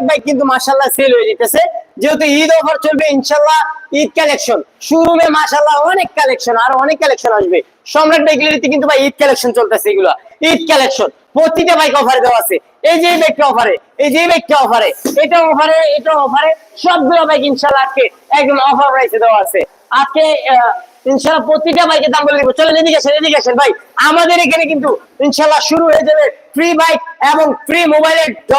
অনেক বাইক কিন্তু মাশাল্লাহ সেল হয়ে যেতেছে। যেহেতু ঈদ অফার চলবে ইনশাল্লাহ ঈদ কালেকশন শোরুমে মাশাল্লাহ অনেক কালেকশন আর অনেক কালেকশন আসবে। সম্রাট বাইকগুলিতে কিন্তু ভাই ঈদ কালেকশন চলতেছে এগুলো। ঈদ কালেকশন প্রতিটা বাইক অফারে দেওয়া আছে। এই যে বাইকটা অফারে এই যে বাইকটা অফারে এটা অফারে এটা অফারে সবগুলো বাইক ইনশাল্লাহ আজকে একদম অফার প্রাইসে দেওয়া আছে। আজকে ইনশাল্লাহ প্রতিটা বাইকের দাম বলে দিব। চলেন এদিকে আসেন এদিকে আসেন ভাই। আমাদের এখানে কিন্তু ইনশাল্লাহ শুরু হয়ে যাবে ফ্রি বাইক এবং ফ্রি মোবাইলের ড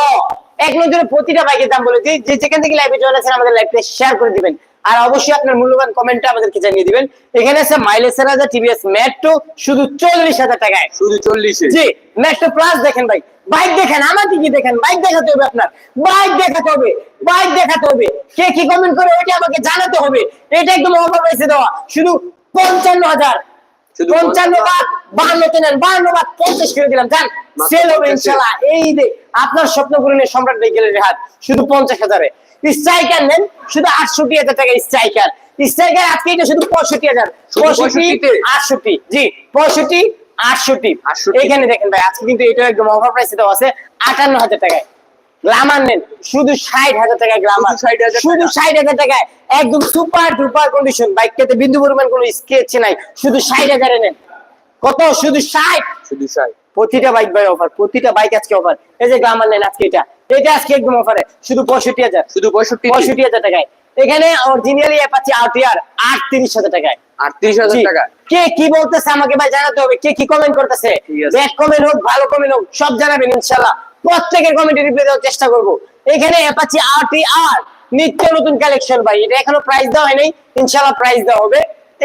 এক নজরে প্রতিটা বাইকের দাম বলে দিই। যে যেখান থেকে লাইভে জয়েন আছেন আমাদের লাইভটা শেয়ার করে দিবেন। আর অবশ্যই আপনার মূল্যবান কমেন্টটা আমাদেরকে জানিয়ে দিবেন। এখানে আছে মাইলেজ হাজার টিভিএস মেট্রো শুধু চল্লিশ হাজার টাকায়। শুধু চল্লিশে। জি মেট্রো প্লাস দেখেন ভাই। বাইক দেখেন আমাকে কি দেখেন? বাইক দেখাতে হবে আপনার। বাইক দেখাতে হবে। বাইক দেখাতে হবে। কে কি কমেন্ট করে ওইটা আমাকে জানাতে হবে। এটা একদম অফার প্রাইসে দেওয়া। শুধু পঞ্চান্ন হাজার। পঞ্চান্ন বাদ বাহান্নতে নেন বাহান্ন বাদ পঞ্চাশ করে দিলাম। যান সেল হবে ইনশাল্লাহ। এই যে আপনার স্বপ্ন পূরণের সম্রাট ভেহিকেলের হাত শুধু পঞ্চাশ হাজারে। স্ট্রাইকার নেন শুধু আটষট্টি হাজার টাকা স্ট্রাইকার। স্ট্রাইকার আজকে এটা শুধু পঁয়ষট্টি হাজার। শুধু পঁয়ষট্টি 65 তে? আটষট্টি। জি পঁয়ষট্টি আটষট্টি। 68 এখানে দেখেন ভাই আজকে কিন্তু এটা একদম অফার প্রাইসে দেওয়া আছে আটান্ন হাজার টাকায়। গ্লামার নেন। শুধু ষাট হাজার টাকায় গ্লামার। শুধু 60,000 শুধু টাকা। ষাট হাজার টাকায় একদম সুপার ডুপার কন্ডিশন বাইকটাতে বিন্দু পরিমাণ কোনো স্কেচ নাই। শুধু ষাট হাজারে নেন। কত? শুধু ষাট? শুধু ষাট। প্রতিটা বাইক বাই অফার প্রতিটা বাইক আজকে অফার এই যে গ্লামার নেন আজকে এটা। এটা আজকে একদম অফারে শুধু পঁয়ষট্টি হাজার। শুধু পঁয়ষট্টি পঁয়ষট্টি হাজার টাকায়। এখানে অরিজিনালি অ্যাপাচি আরটিআর আটত্রিশ হাজার টাকায়। আটত্রিশ হাজার টাকা। কে কি বলতেছে আমাকে ভাই জানাতে হবে। কে কি কমেন্ট করতেছে? ব্যাড কমেন্ট হোক ভালো কমেন্ট হোক সব জানাবেন ইনশাআল্লাহ প্রত্যেকের কমেন্টে রিপ্লাই দেওয়ার চেষ্টা করব। এখানে অ্যাপাচি আরটিআর নিত্য নতুন কালেকশন ভাই। এটা এখনও প্রাইস দেওয়া হয়নি ইনশাআল্লাহ প্রাইস দেওয়া হবে।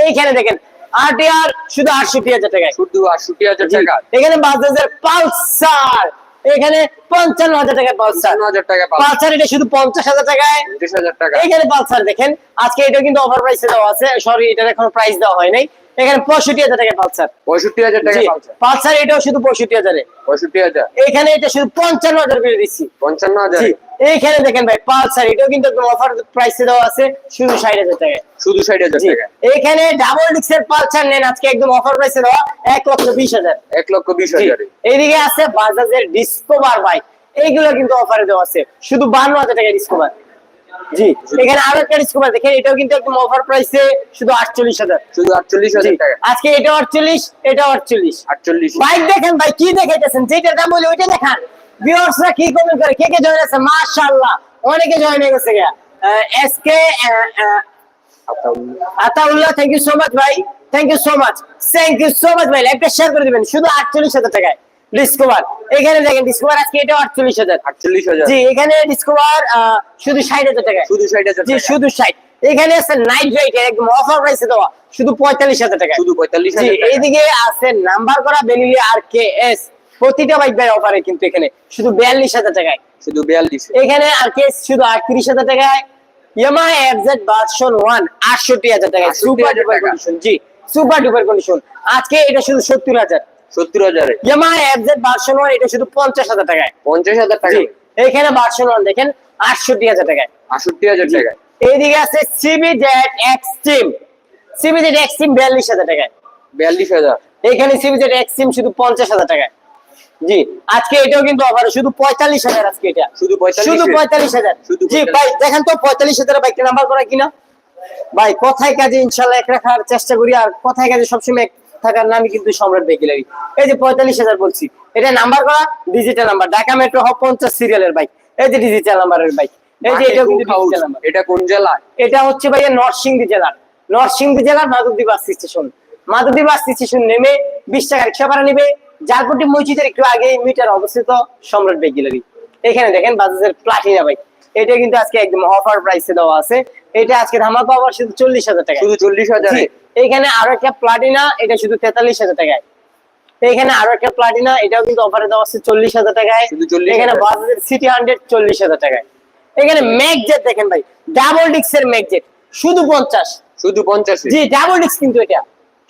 এইখানে দেখেন আরটিআর শুধু আটষট্টি হাজার টাকায়। শুধু আটষট্টি হাজার জি। টাকা এখানে বাজাজের পালসার এখানে পঞ্চান্ন হাজার টাকায় পালসার। পঞ্চান্ন হাজার টাকা পাঁচ পালসার এটা শুধু পঞ্চাশ হাজার টাকায়। পঞ্চাশ হাজার টাকা এখানে পালসার দেখেন আজকে এটা কিন্তু অফার প্রাইসে দেওয়া আছে। সরি এটার এখনও প্রাইস দেওয়া হয় নাই। এখানে পঁয়ষট্টি হাজার টাকা পালসার। পঁয়ষট্টি হাজার টাকা পালসার। এটাও শুধু পঁয়ষট্টি হাজারে। পঁয়ষট্টি হাজার। এখানে এটা শুধু পঞ্চান্ন হাজার করে দিচ্ছি। পঞ্চান্ন হাজার? জি এইখানে দেখেন ভাই পালসার এটাও কিন্তু অফার প্রাইসে দেওয়া আছে শুধু ষাট হাজার টাকায়। শুধু ষাট হাজার টাকা এইখানে ডাবল পালসার নেন আজকে একদম অফার প্রাইসে দেওয়া এক লক্ষ বিশ হাজার। এক লক্ষ বিশ হাজারে। এইদিকে আছে বাজাজের ডিসকভার বাইক এইগুলো কিন্তু অফারে দেওয়া আছে শুধু বান্ন হাজার টাকা ডিসকভার জি। এখানে আরও একটা ডিসকভার দেখেন এটাও কিন্তু একদম অফার প্রাইসে শুধু আটচল্লিশ হাজার। শুধু আটচল্লিশ জি, হাজার টাকা। আজকে এটা আটচল্লিশ এটা আটচল্লিশ। আটচল্লিশ। বাইক দেখেন ভাই কি দেখাইতেছেন? যেটা দাম বলে ওইটা দেখান। ভিউয়ার্সরা কি কমেন্ট করে? কে কে জয়েন আছে? মাশাআল্লাহ। অনেকে জয়েন হয়ে গেছে গা। SK Ataullah. Thank you so much ভাই। Thank you so much thank you so much ভাই। লাইভটা শেয়ার করে দিবেন। শুধু আটচল্লিশ হাজার টাকায়। ডিসকভার এখানে দেখেন ডিসকভার আজকে এটা আটচল্লিশ হাজার। আটচল্লিশ হাজার। জি এখানে ডিসকভার শুধু ষাট হাজার টাকায় শুধু ষাট হাজার জি শুধু ষাট। এখানে আছে নাইট রাইডার একদম অফার প্রাইসে দেওয়া। শুধু পঁয়তাল্লিশ হাজার টাকা। শুধু পঁয়তাল্লিশ জি হাজার এইদিকে আছে নাম্বার করা বেলিলি আর কে এস প্রতিটা বাইক বাই অফারে কিন্তু এখানে। শুধু বিয়াল্লিশ হাজার টাকায়। শুধু বিয়াল্লিশ। এখানে আর কে শুধু আটত্রিশ হাজার টাকায়। ইয়ামাহা এফজেড ভার্সন ওয়ান আটষট্টি হাজার টাকায়। সুপার ডুপার কন্ডিশন জি সুপার ডুপার কন্ডিশন আজকে এটা শুধু সত্তর হাজার। সত্তর হাজারে। ইয়ামাহা এফজেড ভার্সন ওয়ান এটা শুধু পঞ্চাশ হাজার টাকায়। পঞ্চাশ হাজার টাকা। এখানে ভার্সন ওয়ান দেখেন আটষট্টি হাজার টাকায়। আটষট্টি হাজার টাকা এইদিকে আছে CB Z extreme CB Z extreme বিয়াল্লিশ হাজার টাকায়। বিয়াল্লিশ হাজার। এখানে সিবি জেড এক্সট্রিম শুধু পঞ্চাশ হাজার টাকায়। জি আজকে এটাও কিন্তু অফার শুধু পঁয়তাল্লিশ হাজার আজকে এটা। শুধু শুধু পঁয়তাল্লিশ হাজার। জি ভাই দেখেন তো পঁয়তাল্লিশ হাজার বাইকটা নাম্বার করা কিনা? ভাই কথায় কাজে ইনশাল্লাহ এক রাখার চেষ্টা করি আর কথায় কাজে সবসময় থাকার নামই কিন্তু সম্রাট বেকিলারি এই যে পঁয়তাল্লিশ হাজার বলছি এটা নাম্বার করা ডিজিটাল নাম্বার ঢাকা মেট্রো হক পঞ্চাশ সিরিয়ালের বাইক এই যে ডিজিটাল নাম্বারের বাইক এই যে এটাও কিন্তু ডিজিটাল নাম্বার এটা কোন জেলায়? এটা হচ্ছে ভাইয়া নরসিংদী জেলার। নরসিংদী জেলার Madhabdi bus station Madhabdi bus station নেমে বিশ টাকা রিক্সা ভাড়া নেবে। জালকুটি মসজিদের একটু আগে মিটার অবস্থিত সম্রাট বাইক গ্যালারি এখানে দেখেন বাজাজের প্লাটিনা বাইক এটা কিন্তু আজকে একদম অফার প্রাইসে দেওয়া আছে। এটা আজকে ধামাকা অফার শুধু চল্লিশ হাজার টাকা শুধু চল্লিশ হাজারে? এখানে আরও একটা প্লাটিনা এটা শুধু তেতাল্লিশ হাজার টাকায়। এখানে আরও একটা প্লাটিনা এটাও কিন্তু অফারে দেওয়া আছে চল্লিশ হাজার টাকায়। এখানে বাজাজের সিটি হান্ড্রেড চল্লিশ হাজার টাকায়। এখানে ম্যাকজেট দেখেন ভাই ডাবল ডিক্সের ম্যাকজেট শুধু পঞ্চাশ। শুধু পঞ্চাশে জি ডাবল ডিক্স কিন্তু এটা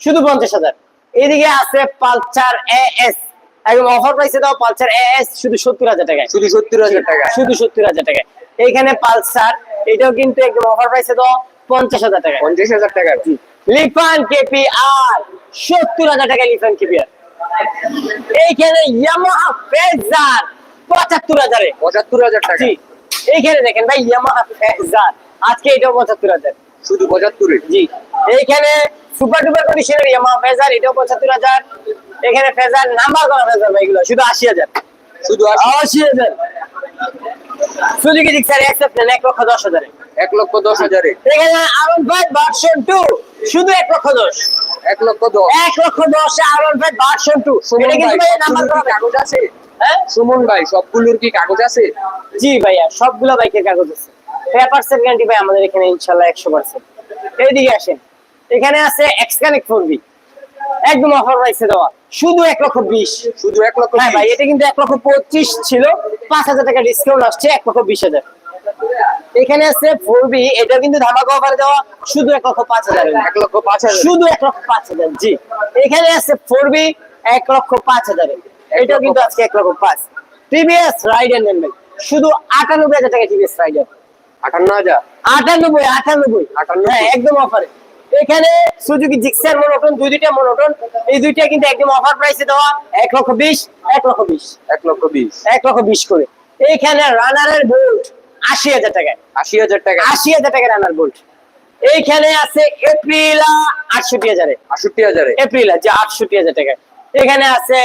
শুধু পঞ্চাশ হাজার। এদিকে আছে পালচার এস একদম অফার প্রাইসে দাও পালচার এস শুধু সত্তর হাজার টাকায়। শুধু সত্তর হাজার টাকা শুধু সত্তর হাজার টাকায়। এইখানে পালসার এটাও কিন্তু একদম অফার প্রাইসে দাও পঞ্চাশ হাজার টাকা পঞ্চাশ হাজার টাকা লিফান কেপি আর সত্তর হাজার টাকা লিফান কেপি আর এইখানে ইয়ামাহা ফেজার পঁচাত্তর হাজারে। পঁচাত্তর হাজার টাকা। এইখানে দেখেন ভাই ইয়ামাহা ফেজার আজকে এটাও পঁচাত্তর হাজার। শুধু পঁচাত্তরে? জি এইখানে সুপার ডুপার কন্ডিশনের ইয়ামাহা ফেজার এটাও পঁচাত্তর হাজার। এখানে ফেজার নাম্বার করা ফেজার ভাই এগুলো শুধু আশি হাজার। শুধু আশি? হাজার। সুজুকি নেন এক লক্ষ দশ হাজারে। এক লক্ষ দশ হাজারে। এখানে আরন ফাইভ ভার্সন টু শুধু এক লক্ষ দশ। এক লক্ষ দশ। এক লক্ষ দশ আরন ফাইভ ভার্সন টু এটা কিন্তু ভাই নাম্বার কাগজ আছে? হ্যাঁ? সুমন ভাই সবগুলোর কি কাগজ আছে? জি ভাইয়া সবগুলো বাইকের কাগজ আছে। পেপারসের গ্যারান্টি ভাই আমাদের এখানে একশো পার্সেন্ট এইদিকে আসেন। এখানে আছে এক্স কানেক্ট ফোর বি একদম অফার প্রাইসে দেওয়া। শুধু এক লক্ষ বিশ। শুধু এক লক্ষ হ্যাঁ ভাই এটা কিন্তু এক লক্ষ পঁচিশ ছিল। পাঁচ হাজার টাকা ডিসকাউন্ট আসছে এক লক্ষ বিশ হাজার। এখানে আছে ফোর বি এটা কিন্তু ধামাকা অফার দেওয়া শুধু এক লক্ষ পাঁচ হাজার। এক লক্ষ পাঁচ হাজার। শুধু এক লক্ষ পাঁচ হাজার জি। এখানে আছে ফোর বি এক লক্ষ পাঁচ হাজারে। এটাও কিন্তু আজকে এক লক্ষ পাঁচ। টিভিএস রাইডার নেবেন শুধু আটানব্বই হাজার টাকা টিভিএস রাইডার আটান্ন হাজার। আটানব্বই আটানব্বই। হ্যাঁ একদম অফারে এখানে সুজুকি জিক্সার মনোটন দুই দুইটা মনোটন এই দুইটা কিন্তু একদম অফার প্রাইসে দেওয়া। এক লক্ষ বিশ এক লক্ষ বিশ। এক লক্ষ বিশ। এক লক্ষ বিশ করে। এইখানে রানারের বোল্ট আশি হাজার টাকায় আশি হাজার টাকা। আশি হাজার টাকা রানার বোল্ট এইখানে আছে এপ্রিলা আটষট্টি হাজারে। আষট্টি হাজারে। এপ্রিল আছে আটষট্টি হাজার টাকায় এখানে আছে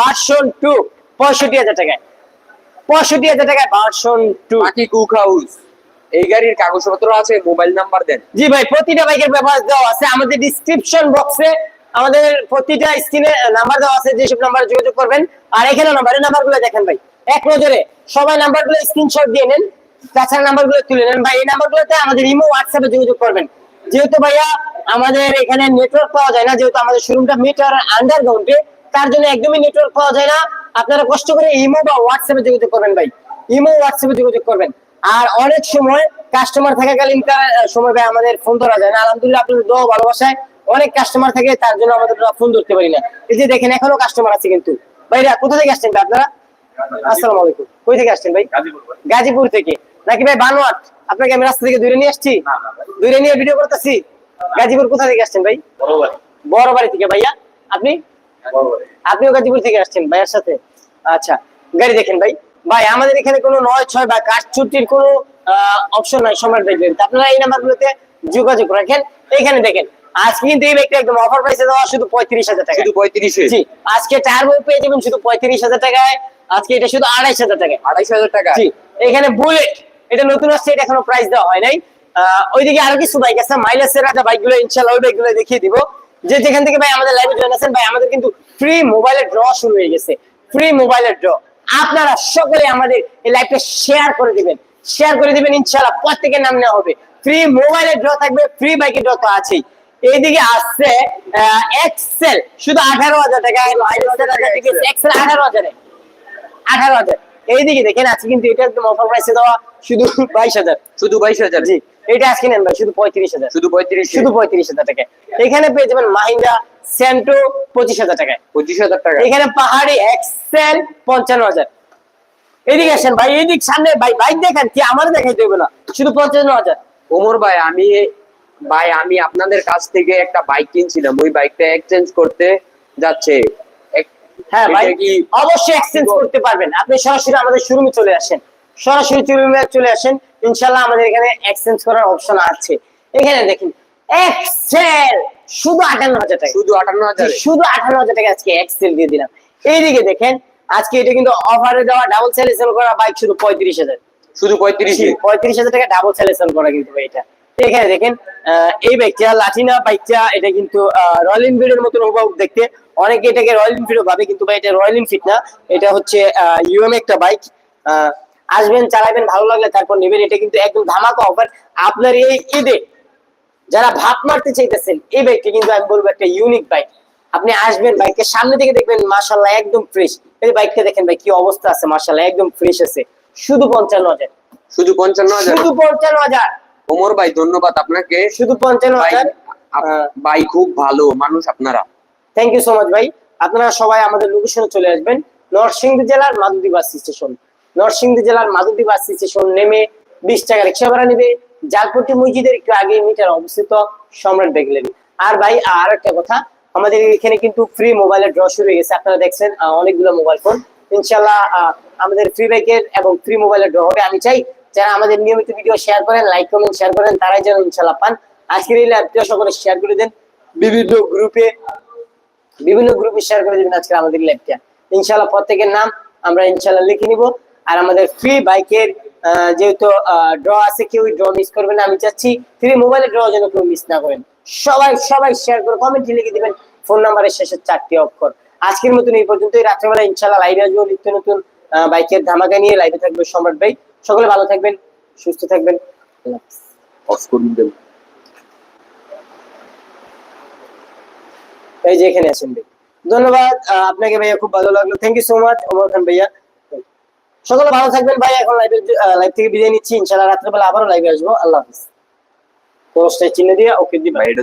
ভার্সন টু পঁয়ষট্টি হাজার টাকায়। পঁয়ষট্টি হাজার টাকায় ভার্সন টু বাকি কুক হাউস এই গাড়ির কাগজপত্র আছে মোবাইল নাম্বার দেন। জি ভাই প্রতিটা বাইকের ব্যবহার দেওয়া আছে। আমাদের ডিসক্রিপশন বক্সে আমাদের প্রতিটা স্ক্রিনে নাম্বার দেওয়া আছে যেসব নাম্বারে যোগাযোগ করবেন। আর এখানে নাম্বারের নাম্বারগুলো দেখেন ভাই। এক নজরে সবাই নাম্বারগুলো স্ক্রিনশট দিয়ে নেন। নাম্বারগুলো তুলে নেন। ভাই, এই নাম্বারগুলোতে আমাদের ইমো হোয়াটসঅ্যাপে যোগাযোগ করবেন। যেহেতু ভাইয়া আমাদের এখানে নেটওয়ার্ক পাওয়া যায় না, যেহেতু আমাদের শোরুমটা মিটার আন্ডারগ্রাউন্ডে তার জন্য একদমই নেটওয়ার্ক পাওয়া যায় না। আপনারা কষ্ট করে ইমো বা হোয়াটসঅ্যাপে যোগাযোগ করবেন ভাই। ইমো হোয়াটসঅ্যাপে যোগাযোগ করবেন। আর অনেক সময় কাস্টমার থাকাকালীন সময় ভাই, আমাদের ফোন ধরা যায় না। আলহামদুলিল্লাহ, আপনাদের দোয়া ভালোবাসায় অনেক কাস্টমার থাকে, তার জন্য আমাদের ফোন ধরতে পারি না। এই যে দেখেন, এখনও কাস্টমার আছে কিন্তু। ভাইরা, কোথা থেকে আসছেন আপনারা? আসসালামু আলাইকুম। কই থেকে আসছেন ভাই? গাজীপুর থেকে। নাকি ভাই বানোয়াট? আপনাকে আমি রাস্তা থেকে দূরে নিয়ে আসছি? দূরে নিয়ে ভিডিও করতেছি। গাজীপুর কোথা থেকে আসছেন ভাই? বড় বাড়ি। থেকে ভাইয়া। আপনি? আপনিও গাজীপুর থেকে আসছেন ভাইয়ের সাথে। আচ্ছা গাড়ি দেখেন ভাই। ভাই আমাদের এখানে কোনো নয় ছয় বা কাঠ ছুটির কোনো অপশন নাই সম্রাট দেখবেন আপনারা এই নাম্বারগুলোতে যোগাযোগ রাখেন। এখানে দেখেন আজকে কিন্তু এই একদম অফার প্রাইসে দেওয়া শুধু পঁয়ত্রিশ হাজার টাকা শুধু পঁয়ত্রিশে? জি আজকে টার্বো পেয়ে যাবেন শুধু পঁয়ত্রিশ হাজার টাকায়। আজকে এটা শুধু আড়াইশ হাজার টাকায় আড়াইশ হাজার টাকা? জি এখানে বুলেট এটা নতুন আসছে এটা এখনও প্রাইস দেওয়া হয় নাই। ওইদিকে আরও কিছু বাইক আছে মাইলেজের রাজা বাইকগুলো ইনশাআল্লাহ ওই বাইকগুলো দেখিয়ে দিব। যে যেখান থেকে ভাই আমাদের লাইভে জয়েন আছেন ভাই আমাদের কিন্তু ফ্রি মোবাইলের ড্র শুরু হয়ে গেছে। ফ্রি মোবাইলের ড্র আপনারা সকলে আমাদের এই লাইভটা শেয়ার করে দিবেন। শেয়ার করে দিবেন ইনশাআল্লাহ প্রত্যেকের নাম নেওয়া হবে। ফ্রি মোবাইলের ড্র থাকবে ফ্রি বাইকের ড্র তো আছেই। এইদিকে আসছে এক্সেল শুধু আঠারো হাজার টাকা এক্সেল আঠারো হাজারে। আঠারো হাজার। এইদিকে দেখেন আজকে কিন্তু এটা একদম অফার প্রাইসে দেওয়া শুধু বাইশ হাজার। শুধু বাইশ হাজার। জি এটা আজকে নেন ভাই শুধু পঁয়ত্রিশ হাজার। শুধু পঁয়ত্রিশ শুধু পঁয়ত্রিশ হাজার টাকা এখানে পেয়ে যাবেন মাহিন্দা সেন্টো পঁচিশ হাজার টাকায়। পঁচিশ হাজার টাকা। এখানে পাহাড়ি এক্সেল পঞ্চান্ন হাজার। এদিকে আসেন ভাই এদিক সামনে ভাই বাইক দেখেন কি আমার দেখাইতে হবে না। শুধু পঞ্চান্ন হাজার। ওমর ভাই আমি ভাই আমি আপনাদের কাছ থেকে একটা বাইক কিনছিলাম। ওই বাইকটা এক্সচেঞ্জ করতে যাচ্ছে। হ্যাঁ ভাই অবশ্যই এক্সচেঞ্জ করতে পারবেন। আপনি সরাসরি আমাদের শোরুমে চলে আসেন। সরাসরি শোরুমে চলে আসেন। ইনশাল্লাহ আমাদের এখানে এক্সচেঞ্জ করার অপশন আছে। এখানে দেখুন এক্সেল শুধু আটান্ন হাজার টাকা। শুধু আটান্ন হাজার? শুধু আঠারো হাজার টাকা আজকে এক্সেল দিয়ে দিলাম। এইদিকে দেখেন আজকে এটা কিন্তু অফারে দেওয়া ডাবল সেল সেল করা বাইক শুধু পঁয়ত্রিশ হাজার। শুধু পঁয়ত্রিশে? পঁয়ত্রিশ হাজার টাকা ডাবল সেল সেল করা কিন্তু এটা। এখানে দেখেন এই বাইকটা লাটিনা বাইকটা এটা কিন্তু রয়্যাল এনফিল্ডের মতন হুবহু দেখতে অনেকে এটাকে রয়্যাল এনফিল্ড ভাবে কিন্তু ভাই এটা রয়্যাল এনফিল্ড না। এটা হচ্ছে ইউএম একটা বাইক আসবেন চালাবেন ভালো লাগলে তারপর নেবেন। এটা কিন্তু একদম ধামাকা অফার আপনার এই ঈদে যারা ভাত মারতে চাইতেছেন এই বাইকটা কিন্তু আমি বলব একটা ইউনিক বাইক আপনি আসবেন বাইককে সামনে থেকে দেখবেন মার্শাল্লাহ একদম ফ্রেশ এই বাইকটা দেখেন ভাই কি অবস্থা আছে মার্শাল্লাহ একদম ফ্রেশ আছে। শুধু পঞ্চান্ন হাজার। শুধু পঞ্চান্ন হাজার? শুধু পঞ্চান্ন হাজার। ওমর ভাই ধন্যবাদ আপনাকে। শুধু পঞ্চান্ন হাজার। আপ- ভাই খুব ভালো মানুষ আপনারা। থ্যাংক ইউ সো মাচ ভাই। আপনারা সবাই আমাদের লোকেশনে চলে আসবেন। নরসিংদী জেলার মাদুদি বাস স্টেশন। নরসিংদী জেলার মাদুদি বাস স্টেশন নেমে বিশ টাকা রিক্সা ভাড়া নেবে। জালপট্টি মসজিদের একটু আগে মিটার অবস্থিত সম্রাট বেগলেন। আর ভাই, আর একটা কথা, আমাদের এখানে কিন্তু ফ্রি মোবাইলের ড্র শুরু হয়ে গেছে। আপনারা দেখছেন অনেকগুলো মোবাইল ফোন ইনশাল্লাহ আমাদের ফ্রি বাইকের এবং ফ্রি মোবাইলের ড্র হবে। আমি চাই যারা আমাদের নিয়মিত ভিডিও শেয়ার করেন লাইক কমেন্ট শেয়ার করেন, তারাই যেন ইনশাল্লাহ পান। আজকের এই লাইভটা সকলে শেয়ার করে দেন। বিভিন্ন গ্রুপে বিভিন্ন গ্রুপে শেয়ার করে দিবেন আজকে আমাদের লাইভটা ইনশাল্লাহ প্রত্যেকের নাম আমরা ইনশাল্লাহ লিখে নিব। আর আমাদের ফ্রি বাইকের যেহেতু ড্র আছে কেউ ড্র মিস করবে না। আমি চাচ্ছি ফ্রি মোবাইলের ড্র যেন কেউ মিস না করেন। সবাই সবাই শেয়ার করে কমেন্টে লিখে দিবেন। ফোন নাম্বারের শেষের চারটি অক্ষর। আজকের মতন এই পর্যন্তই। রাত্রেবেলা ইনশাল্লাহ লাইভে আসব নিত্য নতুন বাইকের ধামাকা নিয়ে। লাইভে থাকবে সম্রাট ভাই। সকলে ভালো থাকবেন, সুস্থ থাকবেন। অফ করে এই যে এখানে আছেন ভাই। ধন্যবাদ আপনাকে ভাইয়া খুব ভালো লাগল। Thank you so much Omar Khan ভাইয়া। সকলে ভালো থাকবেন ভাই, এখন লাইভ লাইভ থেকে বিদায় নিচ্ছি। ইনশাআল্লাহ রাত্রেবেলা আবারও লাইভে আসব। আল্লাহ হাফিজ। চিহ্ন দিয়ে ওকে দি ভাই এটা